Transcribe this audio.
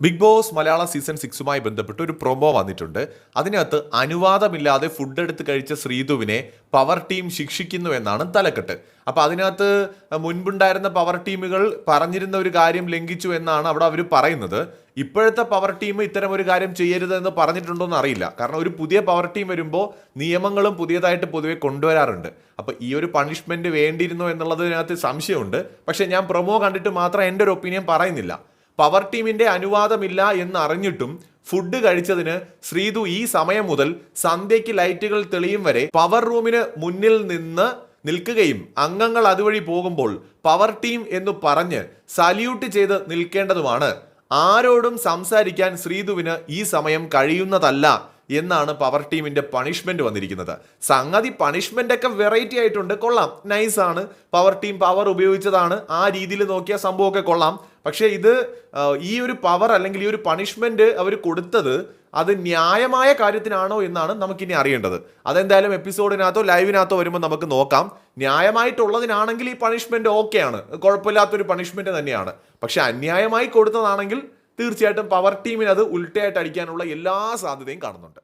Big Boss മലയാള season സിക്സുമായി ബന്ധപ്പെട്ട് ഒരു പ്രൊമോ വന്നിട്ടുണ്ട്. അതിനകത്ത് അനുവാദമില്ലാതെ ഫുഡ് എടുത്ത് കഴിച്ച ശ്രീതുവിനെ പവർ ടീം ശിക്ഷിക്കുന്നു എന്നാണ് തലക്കെട്ട്. അപ്പൊ അതിനകത്ത് മുൻപുണ്ടായിരുന്ന പവർ ടീമുകൾ പറഞ്ഞിരുന്ന ഒരു കാര്യം ലംഘിച്ചു എന്നാണ് അവിടെ അവർ പറയുന്നത്. ഇപ്പോഴത്തെ പവർ ടീം ഇത്തരം ഒരു കാര്യം ചെയ്യരുത് എന്ന് പറഞ്ഞിട്ടുണ്ടോ എന്ന് അറിയില്ല കാരണം ഒരു പുതിയ പവർ ടീം വരുമ്പോൾ നിയമങ്ങളും പുതിയതായിട്ട് പൊതുവെ കൊണ്ടുവരാറുണ്ട്. അപ്പോൾ ഈ ഒരു പണിഷ്മെന്റ് വേണ്ടിയിരുന്നോ എന്നുള്ളതിനകത്ത് സംശയമുണ്ട്. പക്ഷേ ഞാൻ പ്രൊമോ കണ്ടിട്ട് മാത്രം എന്റെ ഒരു ഒപ്പീനിയൻ പറയുന്നില്ല. പവർ ടീമിന്റെ അനുവാദമില്ല എന്ന് അറിഞ്ഞിട്ടും ഫുഡ് കഴിച്ചതിന് ശ്രീതു ഈ സമയം മുതൽ സന്ധ്യയ്ക്ക് ലൈറ്റുകൾ തെളിയും വരെ പവർ റൂമിന് മുന്നിൽ നിന്ന് നിൽക്കുകയും അംഗങ്ങൾ അതുവഴി പോകുമ്പോൾ പവർ ടീം എന്ന് പറഞ്ഞ് സല്യൂട്ട് ചെയ്ത് നിൽക്കേണ്ടതുമാണ്. ആരോടും സംസാരിക്കാൻ ശ്രീതുവിന് ഈ സമയം കഴിയുന്നതല്ല എന്നാണ് പവർ ടീമിന്റെ പണിഷ്മെന്റ് വന്നിരിക്കുന്നത്. സംഗതി പണിഷ്മെന്റ് ഒക്കെ വെറൈറ്റി ആയിട്ടുണ്ട്. കൊള്ളാം. നൈസാണ് പവർ ടീം പവർ ഉപയോഗിച്ചതാണ്. ആ രീതിയിൽ നോക്കിയ സംഭവമൊക്കെ കൊള്ളാം. പക്ഷേ ഇത് ഈ ഒരു പവർ അല്ലെങ്കിൽ ഈ ഒരു പണിഷ്മെന്റ് അവർ കൊടുത്തത് അത് ന്യായമായ കാര്യത്തിനാണോ എന്നാണ് നമുക്കിനി അറിയേണ്ടത്. അതെന്തായാലും എപ്പിസോഡിനകത്തോ ലൈവിനകത്തോ വരുമ്പോൾ നമുക്ക് നോക്കാം. ന്യായമായിട്ടുള്ളതിനാണെങ്കിൽ ഈ പണിഷ്മെന്റ് ഓക്കെയാണ് കുഴപ്പമില്ലാത്തൊരു പണിഷ്മെന്റ് തന്നെയാണ്. പക്ഷെ അന്യായമായി കൊടുത്തതാണെങ്കിൽ തീർച്ചയായിട്ടും പവർ ടീമിന് അത് ഉൾട്ടയായിട്ട് അടിക്കാനുള്ള എല്ലാ സാധ്യതയും കാണുന്നുണ്ട്.